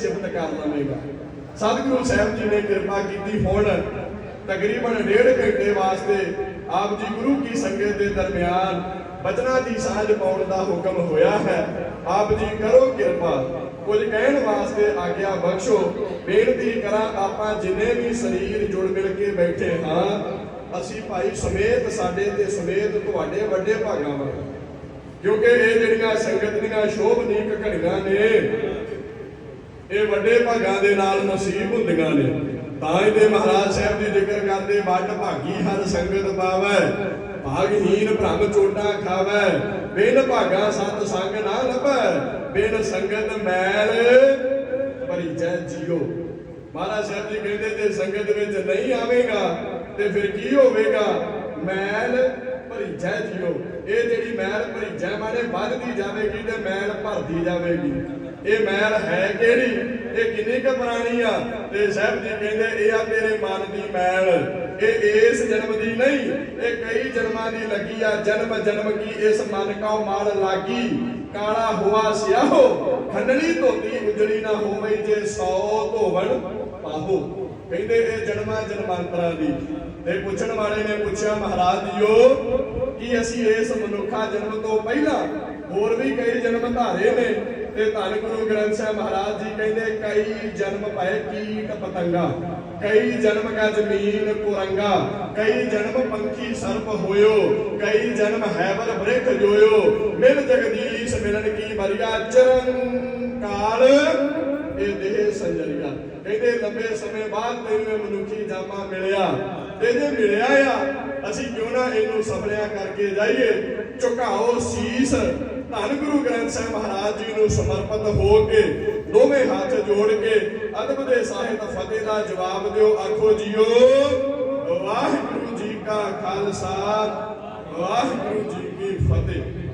ਸਿਫਤ ਕਰ ਲਵੇਗਾ ਸਤਿਗੁਰੂ ਸਾਹਿਬ ਜੀ ਨੇ ਕਿਰਪਾ ਕੀਤੀ ਹੁਣ ਤਕਰੀਬਨ ਡੇਢ ਘੰਟੇ ਵਾਸਤੇ ਆਪ ਜੀ ਗੁਰੂ ਕੀ ਸੰਗਤ ਦੇ ਦਰਮਿਆਨ ਬਚਨਾਂ ਦੀ ਸਾਂਝ ਪਾਉਣ ਦਾ ਹੁਕਮ ਹੋਇਆ ਹੈ। ਆਪ ਜੀ ਕਰੋ ਕਿਰਪਾ। ਕੁਝ ਕਹਿਣ ਵਾਸਤੇ ਆਗਿਆ ਬਖਸ਼ੋ। ਬੇਨਤੀ ਕਰਾਂ ਆਪਾਂ ਜਿੰਨੇ ਵੀ ਸਰੀਰ ਜੁੜ ਮਿਲ ਕੇ ਬੈਠੇ ਹਾਂ, ਅਸੀਂ ਭਾਈ ਸਮੇਤ ਸਾਡੇ ਤੇ ਸਮੇਤ ਤੁਹਾਡੇ ਵੱਡੇ ਭਾਗਾਂ ਵਾਲੇ ਕਿਉਂਕਿ ਇਹ ਜਿਹੜੀਆਂ ਸੰਗਤ ਦੀਆਂ ਸ਼ੋਭਨੀਕ ਘੜੀਆਂ ਨੇ ਇਹ ਵੱਡੇ ਭਾਗਾਂ ਦੇ ਨਾਲ ਨਸੀਬ ਹੁੰਦੀਆਂ ਨੇ। ਤਾਂ ਇਹਦੇ ਮਹਾਰਾਜ ਸਾਹਿਬ ਦੀ ਜ਼ਿਕਰ ਕਰਦੇ, ਵੱਡ ਭਾਗੀ ਹਰ ਸੰਗਤ ਪਾਵੈ ਭਾਗਹੀਨ ਭ੍ਰਮ ਚੋਟਾ ਖਾਵੈ, ਬਿਨ ਭਾਗਾ ਸਤ ਸੰਗ ਨਾ ਲੱਭੈ, ਬਿਨ ਸੰਗਤ ਮੈਲ ਭਰੀਜੈ ਜੀਓ। ਮਹਾਰਾਜ ਸਾਹਿਬ ਜੀ ਕਹਿੰਦੇ ਤੇ ਸੰਗਤ ਵਿੱਚ ਨਹੀਂ ਆਵੇਗਾ, ਤੇ ਫਿਰ ਕੀ ਹੋਵੇਗਾ? ਮੈਲ ਭਰੀਜੈ ਜੀਓ। ਇਹ ਜਿਹੜੀ ਮੈਲ ਭਰੀਜੈ ਮਾਨੇ ਵੱਧਦੀ ਜਾਵੇਗੀ ਤੇ ਮੈਲ ਭਰਦੀ ਜਾਵੇਗੀ। ਇਹ ਮੈਲ ਹੈ ਕਿਹੜੀ? ਇਹ ਕਿੰਨੀ ਕੁ ਪੁਰਾਣੀ ਆ? ਤੇ ਸਾਹਿਬ ਜੀ ਕਹਿੰਦੇ, ਇਹ ਆ ਤੇਰੇ ਮਨ ਦੀ ਮੈਲ। ਇਹ ਇਸ ਜਨਮ ਦੀ ਨਹੀਂ, ਇਹ ਕਈ ਜਨਮਾਂ ਦੀ ਲੱਗੀ ਆ। ਜਨਮ ਜਨਮ ਕੀ ਇਸ ਮਨ ਕਉ ਮਾਲ ਲਾਗੀ? ਕਾਲਾ ਹੁਆ ਸਿਆਹੋ, ਖੰਡਣੀ ਧੋਤੀ, ਉਜੜੀ ਨਾ ਹੋਵੇ ਜੇ ਸੌ ਧੋਵਣ ਪਾਹੋ। ਕਹਿੰਦੇ ਇਹ ਜਨਮਾਂ ਜਨਮਾਂਤਰਾਂ ਦੀ। ਤੇ ਪੁੱਛਣ ਵਾਲੇ ਨੇ ਪੁੱਛਿਆ, ਮਹਾਰਾਜ ਜੀਓ, ਕਿ ਅਸੀਂ ਇਸ ਮਨੁੱਖਾ ਜਨਮ ਤੋਂ ਪਹਿਲਾਂ ਹੋਰ ਵੀ ਕਈ ਜਨਮ ਧਾਰੇ ਨੇ? ਤੇ ਧੰਨ ਗੁਰੂ ਗ੍ਰੰਥ ਸਾਹਿਬ ਮਹਾਰਾਜ ਜੀ ਕਹਿੰਦੇ, ਕਈ ਜਨਮ ਪਏ ਕੀਟ ਪਤੰਗਾ, ਕਈ ਜਨਮ ਕਾ ਜ਼ਮੀਨ ਕੁਰੰਗਾ, ਕਈ ਜਨਮ ਪੰਖੀ ਸਰਪ ਹੋਇਓ, ਕਈ ਜਨਮ ਹੈਵਰ ਬ੍ਰਿਖ ਜੋਇਓ। ਮਿਲ ਜਗਦੀਸ਼ ਮਿਲਣ ਕੀ ਮਰਿਆ ਚਰਨ ਕਾਲ ਇਹ ਦੇਹ ਸੰਜਰੀਆ। ਕਹਿੰਦੇ, ਲੰਬੇ ਸਮੇਂ ਬਾਅਦ ਤੈਨੂੰ ਇਹ ਮਨੁੱਖੀ ਜਾਮਾ ਮਿਲਿਆ। ਤੇ ਜੇ ਮਿਲਿਆ ਆ। ਅਸੀਂ ਕਿਉਂ ਨਾ ਇਹਨੂੰ ਸਫਲਿਆ ਕਰਕੇ ਜਾਈਏ। ਝੁਕਾਓ ਸੀਸ। ਧੰਨ ਗੁਰੂ ਗ੍ਰੰਥ ਸਾਹਿਬ ਮਹਾਰਾਜ ਜੀ ਨੂੰ ਸਮਰਪਿਤ ਹੋ ਕੇ, ਦੋਵੇਂ ਹੱਥ ਜੋੜ ਕੇ ਅਦਬ ਦੇ ਸਾਹਿਤ ਫਤਿਹ ਦਾ ਜਵਾਬ ਦਿਓ। ਆਖੋ ਜੀਓ, ਵਾਹਿਗੁਰੂ ਜੀ ਕਾ ਖਾਲਸਾ, ਵਾਹਿਗੁਰੂ ਜੀ ਕੀ ਫਤਿਹ।